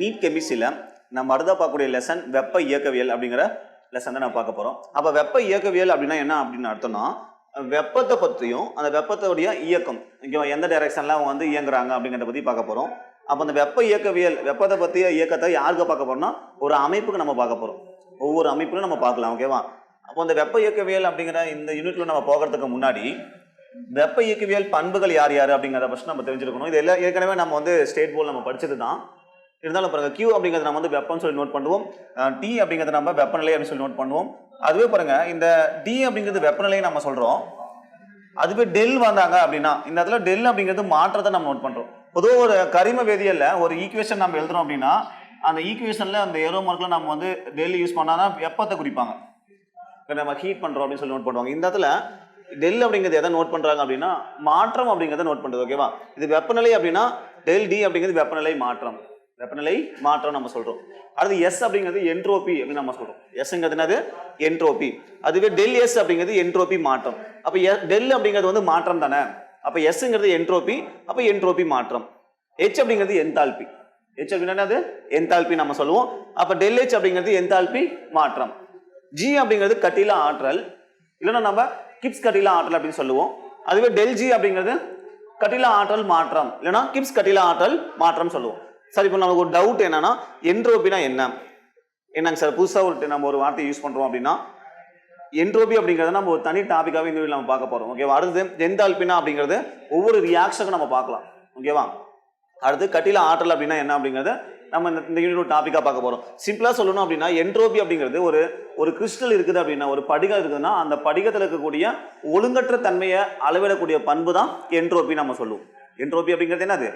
NEET கெமிஸ்ட்ரியில் நம்ம அடுத்த பார்க்கக்கூடிய லெசன் வெப்ப இயக்கவியல் அப்படிங்கிற லெசன் தான் நம்ம பார்க்க போகிறோம் அப்போ வெப்ப இயக்கவியல் அப்படின்னா என்ன அப்படின்னு அர்த்தம்னா வெப்பத்தை பற்றியும் அந்த வெப்பத்தோடைய இயக்கம் இங்கே எந்த டைரக்ஷனில் அவங்க வந்து இயங்குறாங்க அப்படிங்கிறத பற்றி பார்க்க போகிறோம் அப்போ அந்த வெப்ப இயக்கவியல் வெப்பத்தை பற்றிய இயக்கத்தை யாருக்கு பார்க்க போகிறோம்னா ஒரு அமைப்புக்கு நம்ம பார்க்க போகிறோம் ஒவ்வொரு அமைப்புலையும் நம்ம பார்க்கலாம் ஓகேவா அப்போ அந்த வெப்ப இயக்கவியல் அப்படிங்கிற இந்த யூனிட்ல நம்ம போகிறதுக்கு முன்னாடி வெப்ப இயக்கவியல் பண்புகள் யார் யார் அப்படிங்கிறத ஃபஸ்ட் நம்ம தெரிஞ்சிருக்கணும். இது எல்லாம் ஏற்கனவே நம்ம வந்து ஸ்டேட் போர்டு நம்ம படிச்சது தான். இருந்தாலும் பாருங்க கியூ அப்படிங்கிறத நம்ம வந்து வெப்பம்னு சொல்லி நோட் பண்ணுவோம். டி அப்படிங்கிறத நம்ம வெப்பநிலை அப்படின்னு சொல்லி நோட் பண்ணுவோம். அதுவே பாருங்க இந்த டி அப்படிங்கிறது வெப்பநிலையை நம்ம சொல்றோம். அதுவே டெல் வந்தாங்க அப்படின்னா இந்த இடத்துல டெல் அப்படிங்கிறது மாற்றத்தை நம்ம நோட் பண்றோம். பொதுவாக ஒரு கரிம வேதியல்ல ஒரு ஈக்குவேஷன் நம்ம எழுதுறோம் அப்படின்னா அந்த ஈக்குவேஷன்ல அந்த ஏரோ மார்க்ல நம்ம வந்து டெல் யூஸ் பண்ணாதான் வெப்பத்தை குறிப்பாங்க. நம்ம ஹீட் பண்றோம் அப்படின்னு சொல்லி நோட் பண்ணுவாங்க. இந்த இடத்துல டெல் அப்படிங்கிறது எதை நோட் பண்றாங்க அப்படின்னா மாற்றம் அப்படிங்கிறத நோட் பண்றது ஓகேவா இது வெப்பநிலை அப்படின்னா டெல் டி அப்படிங்கிறது வெப்பநிலை மாற்றம். வெப்பநிலை மாற்றம் நம்ம சொல்றோம். அடுத்து எஸ் அப்படிங்கிறது என்ட்ரோபி அப்படின்னு நம்ம சொல்றோம். எஸ்ங்கிறது என்னது? என்ட்ரோபி அதுவே டெல் எஸ் அப்படிங்கிறது என்ட்ரோபி மாற்றம். அப்ப e, டெல் அப்படிங்கிறது வந்து மாற்றம் தானே? அப்ப எஸ்ங்கிறது என்ட்ரோபி அப்ப என்ட்ரோபி மாற்றம். ஹெச் அப்படிங்கிறது என்தால்பி ஹெச் அப்படின்னா என்னது? என்தால்பி நம்ம சொல்லுவோம். அப்ப டெல் ஹெச் அப்படிங்கிறது என்தால்பி மாற்றம். ஜி அப்படிங்கிறது கட்டில ஆற்றல். இல்லைன்னா நம்ம கிப்ஸ் கட்டில ஆற்றல் அப்படின்னு சொல்லுவோம். அதுவே டெல் ஜி அப்படிங்கிறது கட்டில ஆற்றல் மாற்றம். இல்லைன்னா கிப்ஸ் கட்டில ஆற்றல் மாற்றம் சொல்லுவோம். சார் இப்போ நமக்கு ஒரு டவுட் என்னன்னா என்ட்ரோபினா என்ன? என்னங்க சார் புதுசாக ஒரு நம்ம ஒரு வார்த்தையை யூஸ் பண்ணுறோம் அப்படின்னா என்ட்ரோபி அப்படிங்கிறத நம்ம ஒரு தனி டாப்பிக்காகவே இந்த வீடியோ நம்ம பார்க்க போகிறோம் ஓகேவா அடுத்து எந்தால்பினா அப்படிங்கிறது ஒவ்வொரு ரியாக்ஷனுக்கும் நம்ம பார்க்கலாம். ஓகேவா அடுத்து கட்டில ஆற்றல் அப்படின்னா என்ன அப்படிங்கிறத நம்ம இந்த இந்த யூனிட் டாப்பிக்காக பார்க்க போகிறோம் சிம்பிளாக சொல்லணும் அப்படின்னா என்ட்ரோபி அப்படிங்கிறது ஒரு ஒரு கிறிஸ்டல் இருக்குது அப்படின்னா ஒரு படிகம் இருக்குதுன்னா அந்த படிகத்தில் இருக்கக்கூடிய ஒழுங்கற்ற தன்மையை அளவிடக்கூடிய பண்பு தான் என்ட்ரோபி நம்ம சொல்லுவோம். என்ட்ரோபி அப்படிங்கிறது என்னது?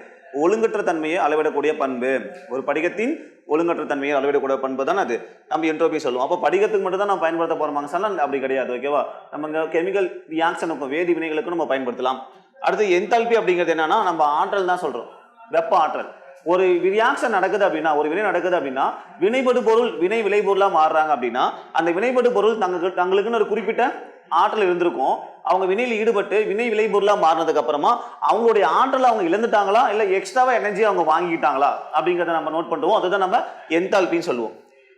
ஒழுங்கற்ற தன்மையை அளவிடக்கூடிய பண்பு. ஒரு படிகத்தின் ஒழுங்கற்ற தன்மையை அளவிடக்கூடிய பண்பு தான் அது. நம்ம என்ட்ரோபி சொல்லுவோம். அப்போ படிகத்துக்கு மட்டும் தான் நம்ம பயன்படுத்த போகிறோமாங்க சொன்னால் அப்படி கிடையாது ஓகேவா நம்ம இங்கே கெமிக்கல் ரியாக்ஷனுக்கும் வேதி வினைகளுக்கும் நம்ம பயன்படுத்தலாம். அடுத்து என்தால்பி அப்படிங்கிறது என்னன்னா நம்ம ஆற்றல் தான் சொல்கிறோம் வெப்ப ஆற்றல். ஒரு ரியாக்ஷன் நடக்குது அப்படின்னா ஒரு வினை நடக்குது அப்படின்னா வினைபடு பொருள் வினை விளைபொருளாக மாறுறாங்க அப்படின்னா அந்த வினைபடு பொருள் தங்களுக்கு தங்களுக்குன்னு ஒரு குறிப்பிட்ட ஆற்றல் இருந்திருக்கும். அவங்க வினையில் ஈடுபட்டு வினை விளைபொருளாக மாறினதுக்கு அப்புறமா அவங்களுடைய ஆற்றலை அவங்க இழந்துட்டாங்களா? இல்லை எக்ஸ்ட்ராவா எனர்ஜி அவங்க வாங்கிக்கிட்டாங்களா? அப்படிங்கிறத நம்ம நோட் பண்ணுவோம். அதுதான் நம்ம என்தால்பின்னு சொல்லுவோம்.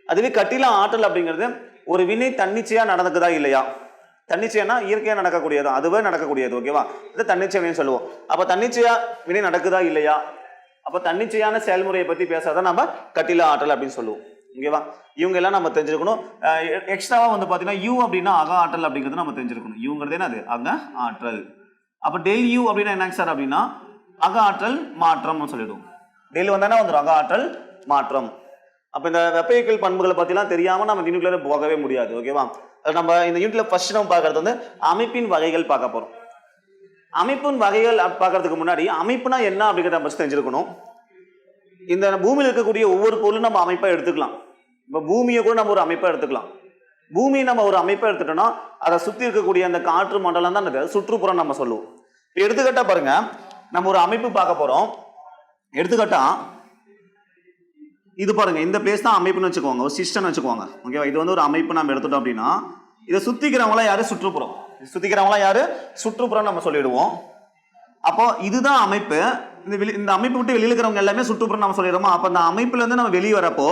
அதுவே கட்டில ஆற்றல் அப்படிங்கிறது ஒரு வினை தன்னிச்சையா நடந்துக்குதா இல்லையா? தன்னிச்சையானா இயற்கையாக நடக்கக்கூடியது? அதுவே நடக்கக்கூடியது ஓகேவா இது தன்னிச்சை வினைன்னு சொல்லுவோம். அப்போ தன்னிச்சையா வினை நடக்குதா இல்லையா? அப்போ தன்னிச்சையான செயல்முறையை பற்றி பேசாதான் நம்ம கட்டில ஆற்றல் அப்படின்னு சொல்லுவோம். ஓகேவா இவங்க எல்லாம் நம்ம தெரிஞ்சிருக்கணும். எக்ஸ்ட்ராவாக வந்து பார்த்தீங்கன்னா யூ அப்படின்னா அக ஆற்றல் அப்படிங்கிறது நம்ம தெரிஞ்சிருக்கணும். யூங்கிறது என்னது? அக ஆற்றல். அப்போ டெல் யூ அப்படின்னா என்னங்க சார் அப்படின்னா அக ஆற்றல் மாற்றம்னு சொல்லிடுவோம். டெல் வந்தானா வந்துடும் அக ஆற்றல் மாற்றம். அப்போ இந்த வெப்ப இயக்கல் பண்புகளை பற்றிலாம் தெரியாமல் நம்ம யூனிட்ல போகவே முடியாது. ஓகேவா அது நம்ம இந்த யூனிட்ல ஃபர்ஸ்ட் நம்ம பார்க்கறது வந்து அமைப்பின் வகைகள் பார்க்க போகிறோம் அமைப்பின் வகைகள் பார்க்கறதுக்கு முன்னாடி அமைப்புனா என்ன அப்படிங்கிறத நம்ம தெரிஞ்சிருக்கணும். இந்த பூமியில் இருக்கக்கூடிய ஒவ்வொரு பொருளும் நம்ம அமைப்பாக எடுத்துக்கலாம். இப்போ பூமியை கூட நம்ம ஒரு அமைப்பாக எடுத்துக்கலாம். பூமியை நம்ம ஒரு அமைப்பை எடுத்துட்டோம்னா அதை சுற்றி இருக்கக்கூடிய அந்த காற்று மண்டலம் தான் அந்த சுற்றுப்புறம் நம்ம சொல்லுவோம். இப்போ எடுத்துக்கிட்டா பாருங்க. நம்ம ஒரு அமைப்பு பார்க்க போகிறோம் எடுத்துக்கிட்டா இது பாருங்க. இந்த பிளேஸ் தான் அமைப்புன்னு வச்சுக்கோங்க. ஒரு சிஸ்டம்னு வச்சுக்கோங்க. ஓகேவா இது வந்து ஒரு அமைப்பு நம்ம எடுத்துட்டோம் அப்படின்னா இதை சுற்றிக்கிறவங்களாம் யாரு? சுற்றுப்புறம். சுற்றிக்கிறவங்களாம் யாரு? சுற்றுப்புறம் நம்ம சொல்லிடுவோம். அப்போ இதுதான் அமைப்பு. இந்த வெளி இந்த அமைப்பு விட்டு வெளியில் இருக்கிறவங்க எல்லாமே சுற்றுப்புறம் நம்ம சொல்லிடுறோமா அப்போ அந்த அமைப்புலேருந்து நம்ம வெளியே வரப்போ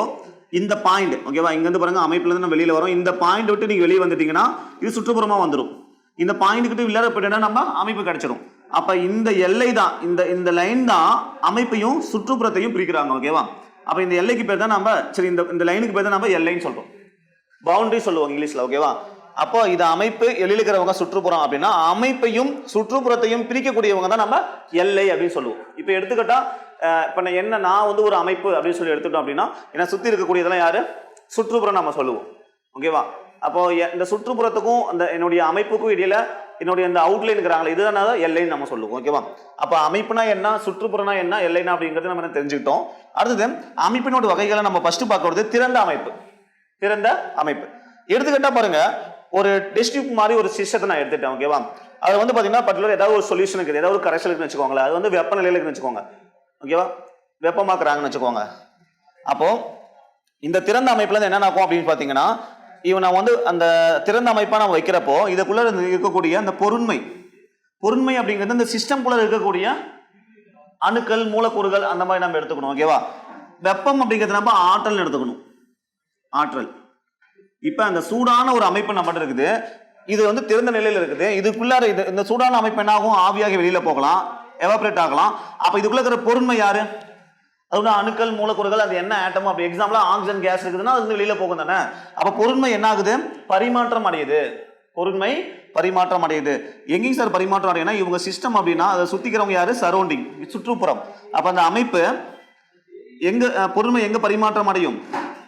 இந்த பாயிண்ட் ஓகேவா இங்கேருந்து பாருங்கள் அமைப்புலேருந்து இருந்து நம்ம வெளியில் வரோம். இந்த பாயிண்ட் விட்டு நீங்கள் வெளியே வந்துட்டீங்கன்னா இது சுற்றுப்புறமாக வந்துடும் இந்த பாயிண்ட்டுக்கிட்ட கிட்ட விளையாட போயிட்டா நம்ம அமைப்பு கிடச்சிடும் அப்போ இந்த எல்லை தான் இந்த இந்த லைன் தான் அமைப்பையும் சுற்றுப்புறத்தையும் பிரிக்கிறாங்க ஓகேவா அப்போ இந்த எல்லைக்கு பேர் தான் நம்ம சரி இந்த இந்த லைனுக்கு பேர் தான் நம்ம எல்லைன்னு சொல்கிறோம் பவுண்டரி சொல்லுவோம் இங்கிலீஷில் ஓகேவா அப்போ இது அமைப்பு எல்லையில் இருக்கிறவங்க சுற்றுப்புறம் அப்படின்னா அமைப்பையும் சுற்றுப்புறத்தையும் பிரிக்கக்கூடியவங்க தான் நம்ம எல்லை அப்படின்னு சொல்லுவோம். இப்போ எடுத்துக்கிட்டா இப்போ நான் என்ன நான் வந்து ஒரு அமைப்பு அப்படின்னு சொல்லி எடுத்துட்டோம் அப்படின்னா என்ன சுற்றி இருக்கக்கூடியதெல்லாம் யாரு? சுற்றுப்புறம் நம்ம சொல்லுவோம். ஓகேவா அப்போ இந்த சுற்றுப்புறத்துக்கும் அந்த என்னுடைய அமைப்புக்கும் இடையில என்னுடைய இந்த அவுட்லைன் இருக்கிறாங்களே இதுதான் தான் எல்லைன்னு நம்ம சொல்லுவோம். ஓகேவா அப்போ அமைப்புனா என்ன சுற்றுப்புறம்னா என்ன எல்லைனா அப்படிங்கிறது நம்ம என்ன தெரிஞ்சுக்கிட்டோம். அடுத்தது அமைப்பினோட வகைகளை நம்ம ஃபர்ஸ்ட் பார்க்கறது திறந்த அமைப்பு. திறந்த அமைப்பு. எடுத்துக்கிட்டா பாருங்க ஒரு டெஸ்ட் மாதிரி ஒரு சிஸ்டத்தை நான் எடுத்துட்டேன் ஓகேவா அது வந்து பார்த்தீங்கன்னா பர்டிகுலர் ஏதாவது ஒரு சொல்யூஷன் இருக்குது. ஏதாவது ஒரு கரைசல் இருக்குன்னு வச்சுக்கோங்களேன். அது வந்து வெப்பநிலையில இருக்குன்னு வச்சுக்கோங்க. ஓகேவா வெப்பமாக்குறாங்கன்னு வச்சுக்கோங்க. அப்போ இந்த திறந்த அமைப்புல என்ன நடக்கும் அப்படின்னு பார்த்தீங்கன்னா இவன் நான் வந்து அந்த திறந்த அமைப்பாக நான் வைக்கிறப்போ இதுக்குள்ள இருக்கக்கூடிய அந்த பொருண்மை. பொருண்மை அப்படிங்கிறது இந்த சிஸ்டம்குள்ள இருக்கக்கூடிய அணுக்கள் மூலக்கூறுகள் அந்த மாதிரி நம்ம எடுத்துக்கணும் ஓகேவா வெப்பம் அப்படிங்கிறது நம்ம ஆற்றல் எடுத்துக்கணும். ஆற்றல். இப்போ அந்த சூடான ஒரு அமைப்பு நம்மகிட்ட இருக்குது. இது வந்து திறந்த நிலையில் இருக்குது. இதுக்குள்ளார இது இந்த சூடான அமைப்பு என்னாகும் ஆவியாகி வெளியில போகலாம். எவாபரேட் ஆகலாம். அப்ப இதுக்குள்ள இருக்கிற பொருண்மை யாரு? அதோட அணுக்கள் மூலக்கூறுகள் அது என்ன ஆட்டமோ அப்படி எக்ஸாம்பிளாக ஆக்சிஜன் கேஸ் இருக்குதுன்னா அது வந்து வெளியில போகும் தானே. அப்ப பொருண்மை என்ன ஆகுது? பரிமாற்றம் அடையுது. பொருண்மை பரிமாற்றம் அடையுது. எங்கேயும் சார் பரிமாற்றம் அடையுதுன்னா இவங்க சிஸ்டம் அப்படின்னா அதை சுத்திக்கிறவங்க யாரு? சரௌண்டிங் சுற்றுப்புறம். அப்ப அந்த அமைப்பு எங்க பொருண்மை எங்க பரிமாற்றம் அடையும்?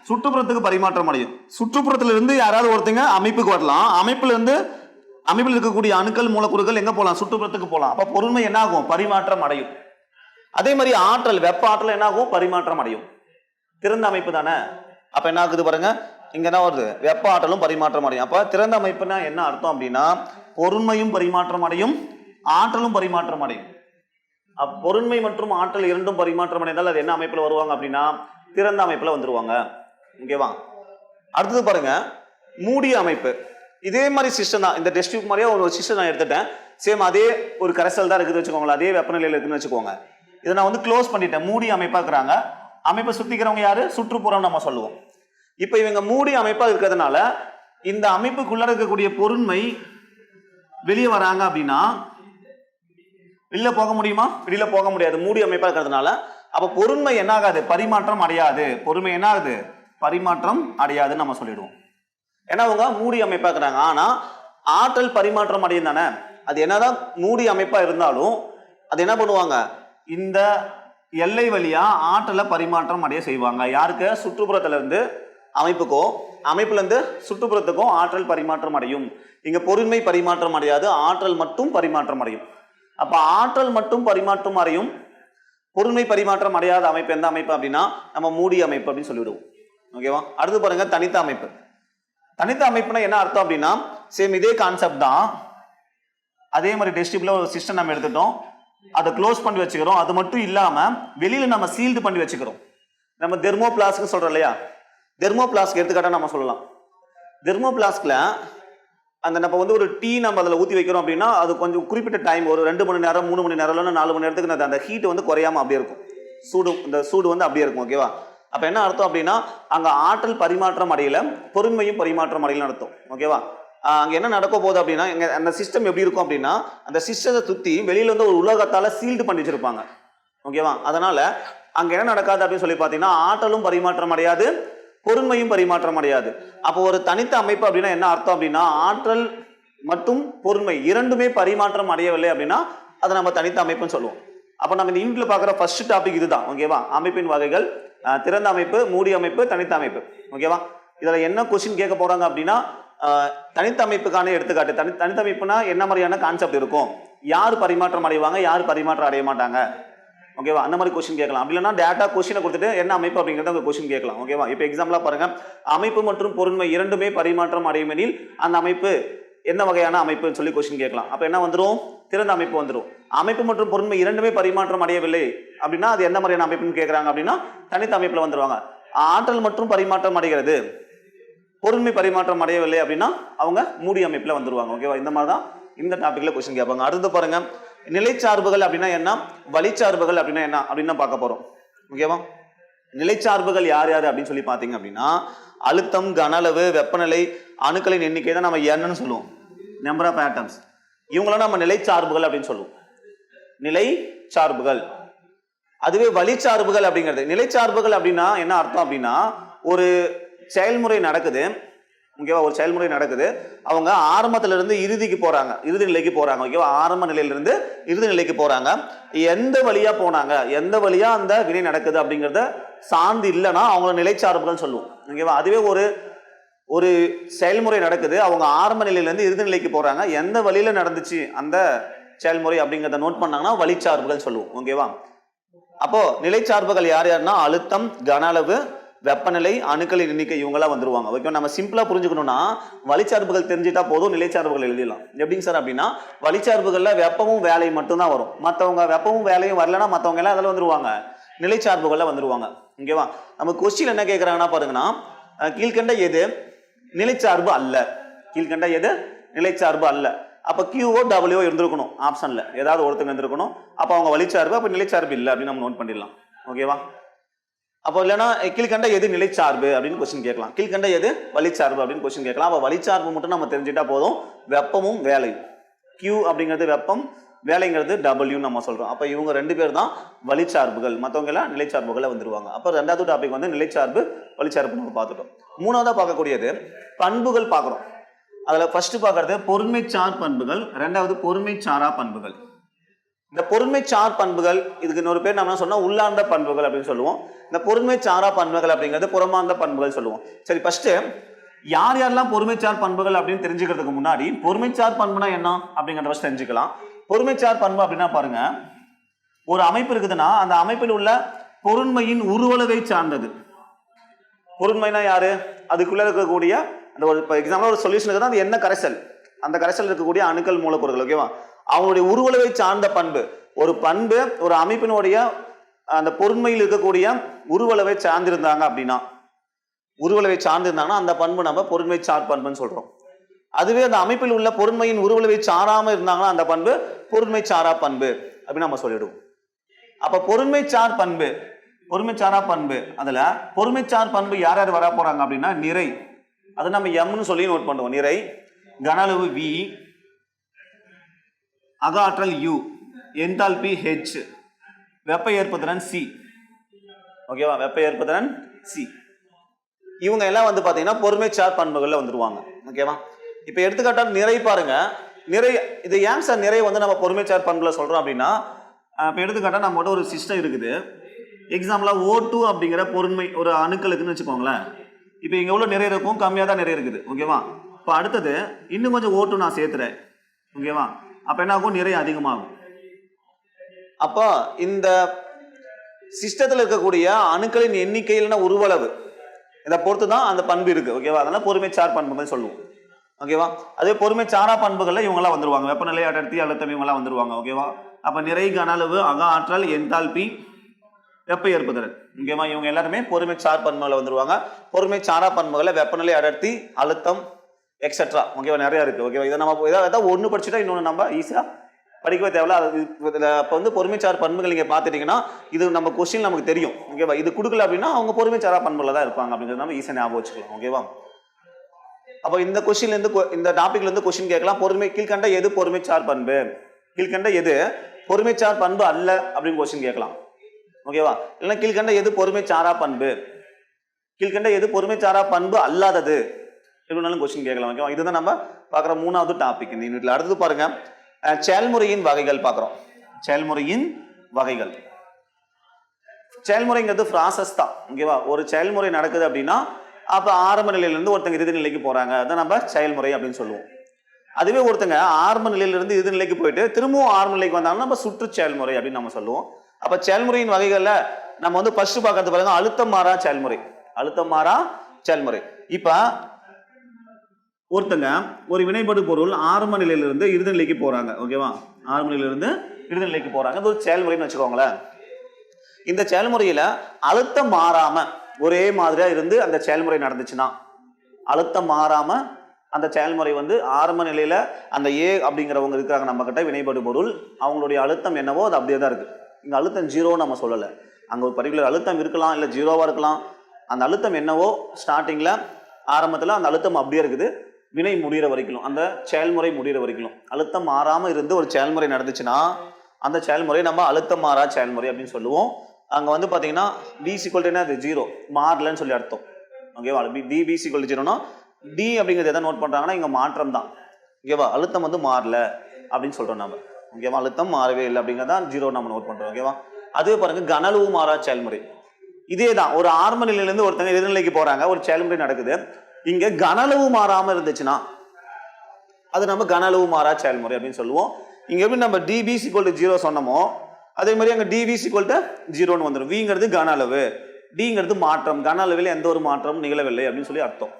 சுற்றுப்புறத்துக்கு பரிமாற்றம் அடையும். சுற்றுப்புறத்துல இருந்து யாராவது ஒருத்தங்க அமைப்புக்கு வரலாம். அமைப்புல இருந்து அமைப்பில் இருக்கக்கூடிய அணுக்கள் மூலக்கூறுகள் எங்க போகலாம் சுற்றுப்புறத்துக்கு போகலாம் அப்ப பொருண்மை என்ன ஆகும் பரிமாற்றம் அடையும். அதே மாதிரி ஆற்றல் வெப்ப ஆற்றல் என்ன ஆகும் பரிமாற்றம் அடையும். திறந்த அமைப்பு தானே? அப்ப என்ன ஆகுது பாருங்க. இங்க என்ன வருது? வெப்ப ஆற்றலும் பரிமாற்றம் அடையும். அப்ப திறந்த அமைப்புனா என்ன அர்த்தம் அப்படின்னா பொருண்மையும் பரிமாற்றம் அடையும் ஆற்றலும் பரிமாற்றம் அடையும். பொருண்மை மற்றும் ஆற்றல் இரண்டும் பரிமாற்றம் அடைந்தால் அது என்ன அமைப்புல வருவாங்க அப்படின்னா திறந்த அமைப்புல வந்துருவாங்க. ஓகேவா அடுத்தது பாருங்க மூடிய அமைப்பு. இதே மாதிரி சிஸ்டம் தான். இந்த டெஸ்ட் டியூப் மாதிரியே ஒரு சிஸ்டம் நான் எடுத்துட்டேன். சேம் அதே ஒரு கரைசல் தான் இருக்குது வச்சுக்கோங்களேன். அதே வெப்பநிலையில் இருக்குன்னு வச்சுக்கோங்க. இதை நான் வந்து க்ளோஸ் பண்ணிட்டேன். மூடி அமைப்பாக இருக்கிறாங்க. அமைப்பை சுற்றிக்கிறவங்க யாரு? சுற்றுப்புறம் நம்ம சொல்லுவோம். இப்போ இவங்க மூடி அமைப்பாக இருக்கிறதுனால இந்த அமைப்புக்குள்ள இருக்கக்கூடிய பொருண்மை வெளியே வராங்க அப்படின்னா வெளியில் போக முடியுமா? வெளியில் போக முடியாது. மூடி அமைப்பாக இருக்கிறதுனால. அப்போ பொருண்மை என்னாகாது? பரிமாற்றம் அடையாது. பொறுமை என்ன ஆகுது பரிமாற்றம் அடையாதுன்னு நம்ம சொல்லிடுவோம். ஏன்னா அவங்க மூடி அமைப்பாக இருக்கிறாங்க ஆனால் ஆற்றல் பரிமாற்றம் அடையும் தானே? அது என்னதான் மூடி அமைப்பாக இருந்தாலும் அது என்ன பண்ணுவாங்க? இந்த எல்லை வழியாக ஆற்றலை பரிமாற்றம் அடைய செய்வாங்க. யாருக்கு? சுற்றுப்புறத்துலேருந்து அமைப்புக்கோ அமைப்புலேருந்து சுற்றுப்புறத்துக்கும் ஆற்றல் பரிமாற்றம் அடையும். இங்கே பொருண்மை பரிமாற்றம் அடையாது ஆற்றல் மட்டும் பரிமாற்றம் அடையும். அப்போ ஆற்றல் மட்டும் பரிமாற்றம் அடையும் பொருண்மை பரிமாற்றம் அடையாத அமைப்பு எந்த அமைப்பு அப்படின்னா நம்ம மூடி அமைப்பு அப்படின்னு சொல்லிவிடுவோம் ஓகேவா அடுத்து பாருங்க தனித்த அமைப்பு. தனித்த அமைப்புனா என்ன அர்த்தம் அப்படின்னா சேம் இதே கான்செப்ட் தான். அதே மாதிரி டெஸ்டிப்ல ஒரு சிஸ்டம் நம்ம எடுத்துட்டோம். அதை க்ளோஸ் பண்ணி வச்சுக்கிறோம். அது மட்டும் இல்லாம வெளியில நம்ம சீல்டு பண்ணி வச்சுக்கிறோம். நம்ம தெர்மோ பிளாஸ்க்கு சொல்றோம் இல்லையா? தெர்மோ பிளாஸ்க் எடுத்துக்காட்டா நம்ம சொல்லலாம். தெர்மோ பிளாஸ்க்ல அந்த நம்ம வந்து ஒரு டீ நம்ம அதில் ஊற்றி வைக்கிறோம் அப்படின்னா அது கொஞ்சம் குறிப்பிட்ட டைம் ஒரு ரெண்டு மணி நேரம் மூணு மணி நேரம் இல்லைன்னா நாலு மணி நேரத்துக்கு அந்த- அந்த ஹீட் வந்து குறையாம அப்படியே இருக்கும். சூடு இந்த சூடு வந்து அப்படியே இருக்கும் ஓகேவா அப்போ என்ன அர்த்தம் அப்படின்னா அங்கே ஆற்றல் பரிமாற்றம் அடையில பொறுமையும் பரிமாற்றம் அடையில அர்த்தம். ஓகேவா அங்கே என்ன நடக்க போகுது அப்படின்னா எங்க அந்த சிஸ்டம் எப்படி இருக்கும் அப்படின்னா அந்த சிஸ்டத்தை சுற்றி வெளியில வந்து ஒரு உலகத்தால் சீல்டு பண்ணி வச்சிருப்பாங்க. ஓகேவா அதனால அங்கே என்ன நடக்காது அப்படின்னு சொல்லி பார்த்தீங்கன்னா ஆற்றலும் பரிமாற்றம் அடையாது பொறுமையும் பரிமாற்றம் அடையாது. அப்போ ஒரு தனித்த அமைப்பு அப்படின்னா என்ன அர்த்தம் அப்படின்னா ஆற்றல் மற்றும் பொறுமை இரண்டுமே பரிமாற்றம் அடையவில்லை அப்படின்னா அதை நம்ம தனித்த அமைப்புன்னு சொல்லுவோம். அப்போ நம்ம இந்த யூனிட்ல பார்க்குற ஃபர்ஸ்ட் டாபிக் இதுதான் ஓகேவா அமைப்பின் வகைகள் திறந்த அமைப்பு மூடி அமைப்பு தனித்த அமைப்பு ஓகேவா இதில் என்ன கொஸ்டின் கேட்க போகிறாங்க அப்படின்னா தனித்த அமைப்புக்கான எடுத்துக்காட்டு. தனி தனித்த அமைப்புனா என்ன மாதிரியான கான்செப்ட் இருக்கும்? யார் பரிமாற்றம் அடைவாங்க யார் பரிமாற்றம் அடைய மாட்டாங்க? ஓகேவா அந்த மாதிரி கொஸ்டின் கேட்கலாம். அப்படி இல்லைனா டேட்டா கொஸ்டினை கொடுத்துட்டு என்ன அமைப்பு அப்படிங்கிறத அந்த கொஸ்டின் கேட்கலாம் ஓகேவா இப்போ எக்ஸாம்பிளாக பாருங்கள் அமைப்பு மற்றும் பொருண்மை இரண்டுமே பரிமாற்றம் அடையும் எனில் அந்த அமைப்பு என்ன வகையான அமைப்புன்னு சொல்லி கொஸ்டின் கேட்கலாம். அப்போ என்ன வந்துடும் திறந்த அமைப்பு வந்துரும். அமைப்பு மற்றும் பொருண்மை இரண்டுமே பரிமாற்றம் அடையவில்லை. அப்படின்னா அது எந்த மாதிரியான அமைப்புன்னு கேட்குறாங்க அப்படின்னா தனித்த அமைப்பில் வந்துடுவாங்க ஆற்றல் மற்றும் பரிமாற்றம் அடைகிறது. பொருண்மை பரிமாற்றம் அடையவில்லை அப்படின்னா அவங்க மூடி அமைப்பில் வந்துடுவாங்க ஓகேவா இந்த மாதிரி தான் இந்த டாப்பிக்கில் கொஸ்டின் கேட்பாங்க. அடுத்து பாருங்க. நிலைச்சார்புகள் அப்படின்னா என்ன? வழிச்சார்புகள் அப்படின்னா என்ன? அப்படின்னு பார்க்க போகிறோம் ஓகேவா நிலைச்சார்புகள் யார் யார் அப்படின்னு சொல்லி பார்த்தீங்க அப்படின்னா அழுத்தம் கன அளவு வெப்பநிலை அணுக்களின் எண்ணிக்கை தான் நம்ம என்னன்னு சொல்லுவோம். நம்பர் ஆஃப் ஆட்டம்ஸ் இவங்களாம் நம்ம நிலைச்சார்புகள் அப்படின்னு சொல்லுவோம். நிலை சார்புகள் அதுவே வழிச்சார்புகள் அப்படிங்கிறது. நிலைச்சார்புகள் அப்படின்னா என்ன அர்த்தம் அப்படின்னா ஒரு செயல்முறை நடக்குது. ஓகேவா ஒரு செயல்முறை நடக்குது. அவங்க ஆரம்பத்துல இருந்து இறுதிக்கு போறாங்க. இறுதி நிலைக்கு போறாங்க. ஓகேவா? ஆரம்ப நிலையிலிருந்து இறுதி நிலைக்கு போறாங்க. எந்த வழியா போனாங்க? எந்த வழியா அந்த வினை நடக்குது அப்படிங்கிறத சார்ந்து இல்லைன்னா அவங்கள நிலைச்சார்புகள் சொல்லுவோம். ஓகேவா அதுவே ஒரு ஒரு செயல்முறை நடக்குது. அவங்க ஆரம்ப நிலையிலேருந்து இறுதி நிலைக்கு போகிறாங்க எந்த வழியில நடந்துச்சு அந்த செயல்முறை அப்படிங்கிறத நோட் பண்ணாங்கன்னா வழிச்சார்புகள் சொல்லுவோம். ஓகேவா அப்போது நிலைச்சார்புகள் யார் யாருன்னா அழுத்தம் கன அளவு வெப்பநிலை அணுக்களின் எண்ணிக்கை இவங்களாம் வந்துருவாங்க. ஓகே நம்ம சிம்பிளாக புரிஞ்சுக்கணும்னா வழிச்சார்புகள் தெரிஞ்சுட்டா போதும் நிலைச்சார்புகள் எழுதிடலாம். எப்படிங்க சார் அப்படின்னா வழிச்சார்புகளில் வெப்பமும் வேலையும் மட்டும்தான் வரும். மற்றவங்க வெப்பமும் வேலையும் வரலன்னா மற்றவங்க எல்லாம் அதில் வந்துருவாங்க. நிலைச்சார்புகளில் வந்துருவாங்க. ஓகேவா நம்ம கொஸ்டின் என்ன கேட்குறாங்கன்னா பாருங்கன்னா கீழ்கண்ட கீழ்க்கண்ட எது? நிலைச்சார்பு அல்ல. கீழ்கண்ட எது? நிலைச்சார்பு அல்ல. அப்போ கியூஓ டபிள்யூ இருந்திருக்கணும் ஆப்ஷனில் ஏதாவது ஒருத்தங்க இருந்திருக்கணும். அப்போ அவங்க வழிச்சார்பு அப்போ நிலைச்சார்பு இல்லை அப்படின்னு நம்ம நோட் பண்ணிடலாம். ஓகேவா அப்போ இல்லைன்னா கீழ்கண்ட எது நிலைச்சார்பு அப்படின்னு கொஸ்டின் கேட்கலாம். கீழ்கண்ட எது? வழிச்சார்பு அப்படின்னு கொஸ்டின் கேட்கலாம். அப்போ வழிச்சார்பு மட்டும் நம்ம தெரிஞ்சுட்டா போதும். வெப்பமும் வேலையும் கியூ அப்படிங்கிறது வெப்பம் வேலைங்கிறது டபுள்யூ நம்ம சொல்கிறோம் அப்போ இவங்க ரெண்டு பேர் தான் வழிச்சார்புகள். மற்றவங்க எல்லாம் நிலைச்சார்புகளை வந்துருவாங்க. அப்போ ரெண்டாவது டாபிக் வந்து நிலைச்சார்பு வழிச்சார்பு நம்ம பார்த்துட்டோம். மூணாவதாக பார்க்கக்கூடியது பண்புகள் பார்க்குறோம். அதில் ஃபர்ஸ்ட் பார்க்கறது பொறுமைச்சார் பண்புகள் ரெண்டாவது பொறுமைச்சாரா பண்புகள். இந்த பொறுமைச்சார் பண்புகள் இதுக்கு இன்னொரு பேர் நம்ம சொன்னால் உள்ளார்ந்த பண்புகள் அப்படின்னு சொல்லுவோம். இந்த பொறுமைச்சாரா பண்புகள் அப்படிங்கிறது புறமார்ந்த பண்புகள் சொல்லுவோம். சரி ஃபர்ஸ்ட் யார் யாரெல்லாம் பொறுமைச்சார் பண்புகள் அப்படின்னு தெரிஞ்சுக்கிறதுக்கு முன்னாடி பொறுமைச்சார் பண்புனா என்ன அப்படிங்கிறத ஃபர்ஸ்ட் தெரிஞ்சுக்கலாம். பொறுமைச்சார் பண்பு அப்படின்னா பாருங்க ஒரு அமைப்பு இருக்குதுன்னா அந்த அமைப்பில் உள்ள பொருண்மையின் உருவளவை சார்ந்தது. பொருண்மைனா யாரு? அதுக்குள்ள இருக்கக்கூடிய அந்த ஒரு இப்போ எக்ஸாம்பிள் ஒரு சொல்யூஷன் தான் அது என்ன கரைசல்? அந்த கரைசல் இருக்கக்கூடிய அணுக்கள் மூலப்பொருட்கள் ஓகேவா அவங்களுடைய உருவளவை சார்ந்த பண்பு. ஒரு பண்பு ஒரு அமைப்பினுடைய அந்த பொருண்மையில் இருக்கக்கூடிய உருவளவை சார்ந்திருந்தாங்க அப்படின்னா உருவளவை சார்ந்திருந்தாங்கன்னா அந்த பண்பு நம்ம பொருண்மை சார் பண்புன்னு சொல்றோம். அதுவே அந்த அமைப்பில் உள்ள பொருண்மையின் உருவளவை சாராம இருந்தாங்கன்னா அந்த பண்பு பொருண்மை சாரா பண்பு அப்படின்னு நம்ம சொல்லிடுவோம். அப்ப பொருண்மை சார் பண்பு பொறுமைச்சாரா பண்பு. அதில் பொறுமைச்சார் பண்பு யார் யார் வர போகிறாங்க அப்படின்னா நிறை. அது நம்ம எம்னு சொல்லி நோட் பண்ணுவோம் நிறை கனளவு வி அக ஆற்றல் யூ என்தால்பி ஹெச் வெப்ப ஏற்பத்திறன் சி ஓகேவா வெப்ப ஏற்பத்திறன் சி இவங்க எல்லாம் வந்து பார்த்தீங்கன்னா பொறுமைச்சார் பண்புகளில் வந்துடுவாங்க ஓகேவா இப்போ எடுத்துக்காட்டா நிறை பாருங்க. நிறை இது ஏன் சார் நிறை வந்து நம்ம பொறுமைச்சார் பண்புல சொல்கிறோம் அப்படின்னா இப்போ எடுத்துக்காட்டால் நம்மகிட்ட ஒரு சிஸ்டம் இருக்குது. எக்ஸாம்பிளாக ஓ டூ அப்படிங்கிற பொருண்மை ஒரு அணுக்களுக்குன்னு வச்சுக்கோங்களேன். இப்போ இங்கே எவ்வளோ நிறைய இருக்கும்? கம்மியாக தான் நிறைய இருக்குது. ஓகேவா இப்போ அடுத்தது இன்னும் கொஞ்சம் ஓ டூ நான் சேர்த்துறேன். ஓகேவா அப்போ என்ன ஆகும்? நிறைய அதிகமாகும். அப்போ இந்த சிஸ்டத்தில் இருக்கக்கூடிய அணுக்களின் எண்ணிக்கை இல்லைன்னா உருவளவு. இதை பொறுத்து தான் அந்த பண்பு இருக்குது ஓகேவா அதனால பொறுமைச்சார் பண்புகள் சொல்லுவோம். ஓகேவா அதே பொறுமை சாரா பண்புகளில் இவங்கெல்லாம் வந்துருவாங்க. வெப்பநிலை அடர்த்தி அழுத்தம் இவங்கெல்லாம் வந்துருவாங்க. ஓகேவா அப்போ நிறை கன அளவு அக ஆற்றல் என்தால்பி வெப்ப ஏற்புதிறன் முக்கியமாக இவங்க எல்லாருமே பொறுமை சார் பண்புகளை வந்துருவாங்க. பொறுமைச்சாரா பண்புகளை வெப்பநிலை அடர்த்தி அழுத்தம் எக்ஸெட்ரா ஓகேவா நிறைய இருக்கு. ஓகேவா இதை நம்ம ஏதாவது ஒன்று படிச்சுட்டா இன்னொன்று நம்ம ஈஸியாக படிக்கவே தேவையில்ல. அது இப்போ வந்து பொறுமைச்சார் பண்புகள் நீங்கள் பார்த்துட்டீங்கன்னா இது நம்ம கொஸ்டின் நமக்கு தெரியும். ஓகேவா இது கொடுக்கல அப்படின்னா அவங்க பொறுமைச்சாரா பண்புல தான் இருப்பாங்க அப்படிங்கிறது நம்ம ஈஸியாக ஞாபகம் வச்சுக்கலாம். ஓகேவா அப்போ இந்த கொஸ்டின்லேருந்து கொ- இந்த டாப்பிக்லேருந்து கொஸ்டின் கேட்கலாம். பொறுமை கீழ்கண்ட எது பொறுமைச்சார் பண்பு? கீழ்கண்ட எது? பொறுமைச்சார் பண்பு அல்ல அப்படின்னு கொஸ்டின் கேட்கலாம். ஓகேவா? இல்லைன்னா கீழ்கண்ட எது பொறுமை சாரா பண்பு? கீழ்கண்ட எது பொறுமைச்சாரா பண்பு அல்லாதது? எப்படினாலும் கொஸ்டின் கேட்கலாம் ஓகேவா இதுதான் நம்ம பார்க்குற மூணாவது டாபிக் இந்த யூனிட்ல அடுத்தது பாருங்க செயல்முறையின் வகைகள் பார்க்குறோம். செயல்முறையின் வகைகள். செயல்முறைங்கிறது ப்ராசஸ் தான் ஓகேவா ஒரு செயல்முறை நடக்குது அப்படின்னா அப்போ ஆரம்ப நிலையிலேருந்து ஒருத்தங்க இறுதி நிலைக்கு போகிறாங்க அதான் நம்ம செயல்முறை அப்படின்னு சொல்லுவோம். அதுவே ஒருத்தங்க ஆரம்ப நிலையிலிருந்து இறுதி நிலைக்கு போயிட்டு திரும்பவும் ஆரம்ப நிலைக்கு வந்தாங்கன்னா நம்ம சுற்று செயல்முறை அப்படின்னு நம்ம சொல்லுவோம். அப்போ செயல்முறையின் வகைகளில் நம்ம வந்து ஃபர்ஸ்ட் பார்க்கறது பாருங்க அழுத்தம் மாறா செயல்முறை. அழுத்தம் மாறா செயல்முறை. இப்போ ஒருத்தங்க ஒரு வினைப்படு பொருள் ஆரம்ப நிலையிலிருந்து இறுதி நிலைக்கு போறாங்க ஓகேவா ஆரம்ப நிலையிலிருந்து இறுதி நிலைக்கு போறாங்க. அது ஒரு செயல்முறைன்னு வச்சுக்கோங்களேன். இந்த செயல்முறையில அழுத்தம் மாறாம ஒரே மாதிரியா இருந்து அந்த செயல்முறை நடந்துச்சுன்னா அழுத்தம் மாறாம அந்த செயல்முறை வந்து ஆரம்ப நிலையில அந்த ஏ அப்படிங்கிறவங்க இருக்கிறாங்க நம்ம கிட்ட வினைப்படு பொருள் அவங்களுடைய அழுத்தம் என்னவோ அது அப்படியே தான் இருக்கு. இங்கே அழுத்தம் ஜீரோ நம்ம சொல்லலை. அங்கே ஒரு பர்டிகுலர் அழுத்தம் இருக்கலாம் இல்லை ஜீரோவாக இருக்கலாம். அந்த அழுத்தம் என்னவோ ஸ்டார்டிங்கில் ஆரம்பத்தில் அந்த அழுத்தம் அப்படியே இருக்குது. வினை முடிகிற வரைக்கும் அந்த செயல்முறை முடிகிற வரைக்கும். அழுத்தம் மாறாமல் இருந்து ஒரு செயல்முறை நடந்துச்சுன்னா அந்த செயல்முறை நம்ம அழுத்தம் மாறா செயல்முறை அப்படின்னு சொல்லுவோம். அங்கே வந்து பாத்தீங்கன்னா டி சிக்வல்ட்டுனா அது ஜீரோ மாறலன்னு சொல்லி அர்த்தம். ஓகேவா டி பி சிக்வல் ஜீரோனா டி அப்படிங்கிறது எதை நோட் பண்ணுறாங்கன்னா இங்கே மாற்றம் தான் ஓகேவா அழுத்தம் வந்து மாறல அப்படின்னு சொல்கிறோம் நம்ம ஓகேவா? அழுத்தம் மாறவே இல்லை அப்படிங்கிறதான் ஜீரோ நம்ம நோட் பண்ணுறோம் ஓகேவா? அதுவே பாருங்க கனளவு மாறா செயல்முறை. இதே தான் ஒரு ஆரம்ப நிலையிலேருந்து ஒருத்தங்க எதிர்நிலைக்கு போகிறாங்க ஒரு செயல்முறை நடக்குது. இங்கே கனளவு மாறாமல் இருந்துச்சுன்னா அது நம்ம கனளவு மாறா செயல்முறை அப்படின்னு சொல்லுவோம். இங்கே எப்படி நம்ம டிபிசி சிக்வல் ஜீரோ சொன்னோமோ அதே மாதிரி அங்கே டிபிசி கோல்ட்டு ஜீரோன்னு வந்துடும் விங்கிறது கன அளவு டிங்கிறது மாற்றம். கன அளவில் எந்த ஒரு மாற்றமும் நிகழவில்லை அப்படின்னு சொல்லி அர்த்தம்.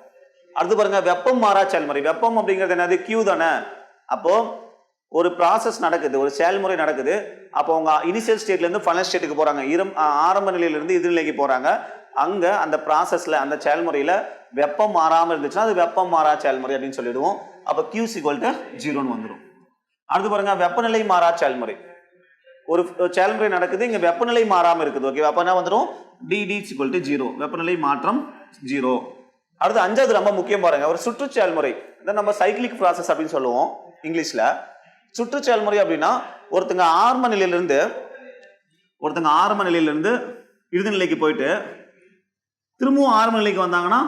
அடுத்து பாருங்க வெப்பம் மாறா செயல்முறை. வெப்பம் அப்படிங்கிறது என்னது? கியூ தானே. அப்போது ஒரு ப்ராசஸ் நடக்குது ஒரு செயல்முறை நடக்குது. அப்போ அவங்க இனிஷியல் ஸ்டேட்லேருந்து ஃபைனல் ஸ்டேட்டுக்கு போகிறாங்க இரம் ஆரம்ப நிலையிலேருந்து இது நிலைக்கு போகிறாங்க அங்கே அந்த ப்ராசஸில் அந்த செயல்முறையில் வெப்பம் மாறாமல் இருந்துச்சுன்னா அது வெப்பம் மாறா செயல்முறை அப்படின்னு சொல்லிடுவோம். அப்போ கியூ சிக்வல் ஜீரோன்னு வந்துடும் அடுத்து பாருங்க வெப்பநிலை மாறா செயல்முறை. ஒரு செயல்முறை நடக்குது இங்கே வெப்பநிலை மாறாமல் இருக்குது. ஓகே அப்ப என்ன வந்துடும் டிடி சிக்வல் ஜீரோ வெப்பநிலை மாற்றம் ஜீரோ அடுத்து அஞ்சாவது ரொம்ப முக்கியம் பாருங்க ஒரு சுற்று செயல்முறை இதை நம்ம சைக்கிளிக் ப்ராசஸ் அப்படின்னு சொல்லுவோம் இங்கிலீஷில். சுற்று செயல்முறை அப்படின்னா ஒருத்தங்க ஆரம்ப நிலையிலிருந்து ஒருத்தங்க ஆரம்ப நிலையிலிருந்து இறுதி நிலைக்கு போயிட்டு திரும்பவும் ஆரம்ப நிலைக்கு வந்தாங்கன்னா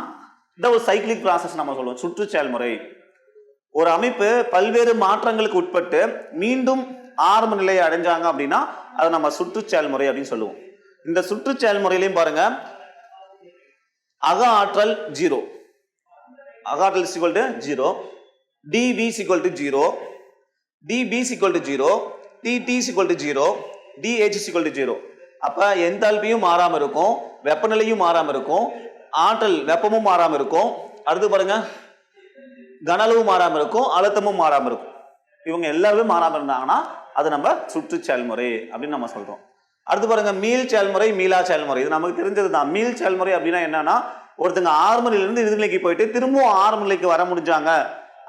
இந்த ஒரு சைக்கிளிக் ப்ராசஸ் நம்ம சொல்லுவோம் சுற்று செயல்முறை ஒரு அமைப்பு பல்வேறு மாற்றங்களுக்கு உட்பட்டு மீண்டும் ஆரம்ப நிலையை அடைஞ்சாங்க அப்படின்னா அதை நம்ம சுற்று செயல்முறை அப்படின்னு சொல்லுவோம். இந்த சுற்று செயல்முறையிலையும் பாருங்க அக ஆற்றல் ஜீரோ அக ஆற்றல் equal to zero d V equal to zero d P equal to zero d T equal to zero d H equal to zero அப்போ எந்தால்பியும் மாறாமல் இருக்கும் வெப்பநிலையும் மாறாமல் இருக்கும் ஆற்றல் வெப்பமும் மாறாமல் இருக்கும். அடுத்து பாருங்க. கனளவும் மாறாமல் இருக்கும் அழுத்தமும் மாறாமல் இருக்கும். இவங்க எல்லாருமே மாறாமல் இருந்தாங்கன்னா அது நம்ம சுற்று செயல்முறை அப்படின்னு நம்ம சொல்கிறோம் அடுத்து பாருங்க மீள் செயல்முறை மீளா செயல்முறை. இது நமக்கு தெரிஞ்சது தான் மீள் செயல்முறை அப்படின்னா என்னன்னா ஒருத்தங்க ஆறு மணிலேருந்து இறுதிநிலைக்கு போயிட்டு திரும்பவும் ஆறு நிலைக்கு வர முடிஞ்சாங்க.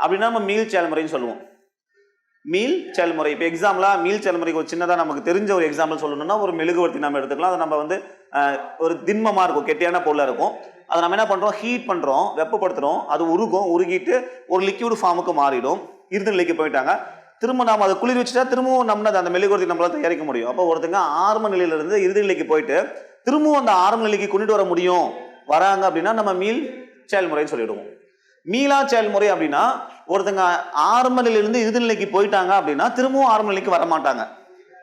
அப்படின்னா நம்ம மீள் செயல்முறைன்னு சொல்லுவோம். மீள் செயல்முறை. இப்போ எக்ஸாம்பிளாக மீள் செயல்முறைக்கு ஒரு சின்னதாக நமக்கு தெரிஞ்ச ஒரு எக்ஸாம்பிள் சொல்லணும்னா ஒரு மெழுகுவர்த்தி நம்ம எடுத்துக்கலாம். அதை நம்ம வந்து ஒரு திண்மமாக இருக்கும் கெட்டியான பொருளாக இருக்கும். அதை நம்ம என்ன பண்ணுறோம் ஹீட் பண்ணுறோம் வெப்பப்படுத்துகிறோம் அது உருகும் உருகிட்டு ஒரு லிக்யூடு ஃபார்முக்கு மாறிடும். இறுதி நிலைக்கு போயிட்டாங்க. திரும்ப நாம் அதை குளிர் வச்சுட்டா திரும்பவும் நம்ம அந்த மெழுகுவர்த்தி நம்மளால் தயாரிக்க முடியும். அப்போ ஒருத்தங்க ஆரம்ப நிலையிலிருந்து இறுதி நிலைக்கு போயிட்டு திரும்பவும் அந்த ஆரம்ப நிலைக்கு கொண்டுட்டு வர முடியும். வராங்க அப்படின்னா நம்ம மீள் செயல்முறைன்னு சொல்லிவிடுவோம் மீளா செயல்முறை அப்படின்னா ஒருத்தங்க ஆரம்ப நிலையிலிருந்து இறுதி நிலைக்கு போயிட்டாங்க அப்படின்னா திரும்பவும் ஆரம்ப நிலைக்கு வர மாட்டாங்க.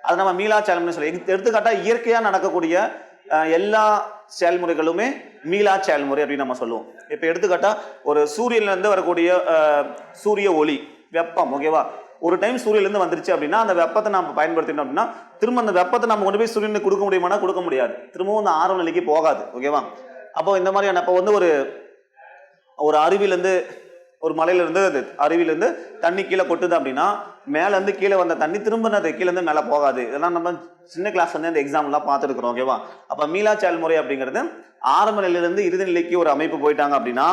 அது நம்ம மீளா செயல்முறை சொல்லி. எடுத்து- எடுத்துக்காட்டா நடக்கக்கூடிய எல்லா செயல்முறைகளுமே மீளா செயல்முறை அப்படின்னு நம்ம சொல்லுவோம். இப்போ எடுத்துக்காட்டா ஒரு சூரியன்லேருந்து வரக்கூடிய சூரிய ஒளி வெப்பம் ஓகேவா ஒரு டைம் சூரியன்லேருந்து வந்துருச்சு அப்படின்னா அந்த வெப்பத்தை நம்ம பயன்படுத்தினோம் அப்படின்னா திரும்ப அந்த வெப்பத்தை நம்ம கொண்டு போய் சூரியனுக்கு கொடுக்க முடியுமானா கொடுக்க முடியாது. திரும்பவும் அந்த ஆரம்ப நிலைக்கு போகாது ஓகேவா அப்போ இந்த மாதிரியான இப்போ வந்து ஒரு ஒரு அருவிலேருந்து ஒரு மலையிலேருந்து அது அருவிலேருந்து தண்ணி கீழே கொட்டுது அப்படின்னா மேலேருந்து கீழே வந்த தண்ணி திரும்ப அது கீழேருந்து மேலே போகாது. இதெல்லாம் நம்ம சின்ன கிளாஸ் வந்து அந்த எக்ஸாம்லாம் பார்த்துருக்குறோம் ஓகேவா அப்போ மீளா செயல்முறை அப்படிங்கிறது ஆரம்ப நிலையிலேருந்து இறுதி நிலைக்கு ஒரு அமைப்பு போயிட்டாங்க அப்படின்னா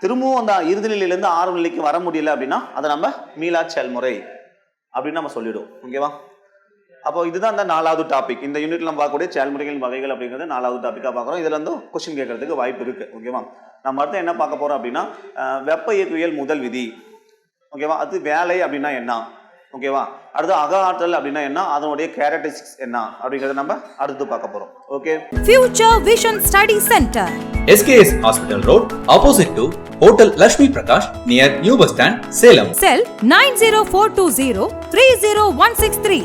திரும்பவும் அந்த இறுதி நிலையிலேருந்து ஆரம்ப நிலைக்கு வர முடியல அப்படின்னா அதை நம்ம மீளா செயல்முறை அப்படின்னு நம்ம சொல்லிவிடுவோம் ஓகேவா அப்போ இதுதான் அந்த நாலாவது டாபிக் இந்த யூனிட்ல நம்ம பார்க்கக்கூடிய செயல்முறைகள் வகைகள் அப்படிங்கிறது நாலாவது டாப்பிக்காக பார்க்குறோம். இதுல இருந்து கொஸ்டின் கேட்கறதுக்கு வாய்ப்பு இருக்கு. ஓகேவா நம்ம அடுத்து என்ன பார்க்க போறோம் அப்படின்னா வெப்ப இயக்கவியல் முதல் விதி. ஓகேவா அது வேலை அப்படின்னா என்ன? ஓகேவா அடுத்து அக ஆற்றல் அப்படின்னா என்ன? அதனுடைய கேரக்டரிஸ்டிக்ஸ் என்ன? அப்படிங்கிறத நம்ம அடுத்து பார்க்க போறோம். Okay Future Vision Study Center. SKS Hospital Road, opposite to Hotel Lakshmi Prakash, near New Bus Stand, Salem. Cell 90420 30163.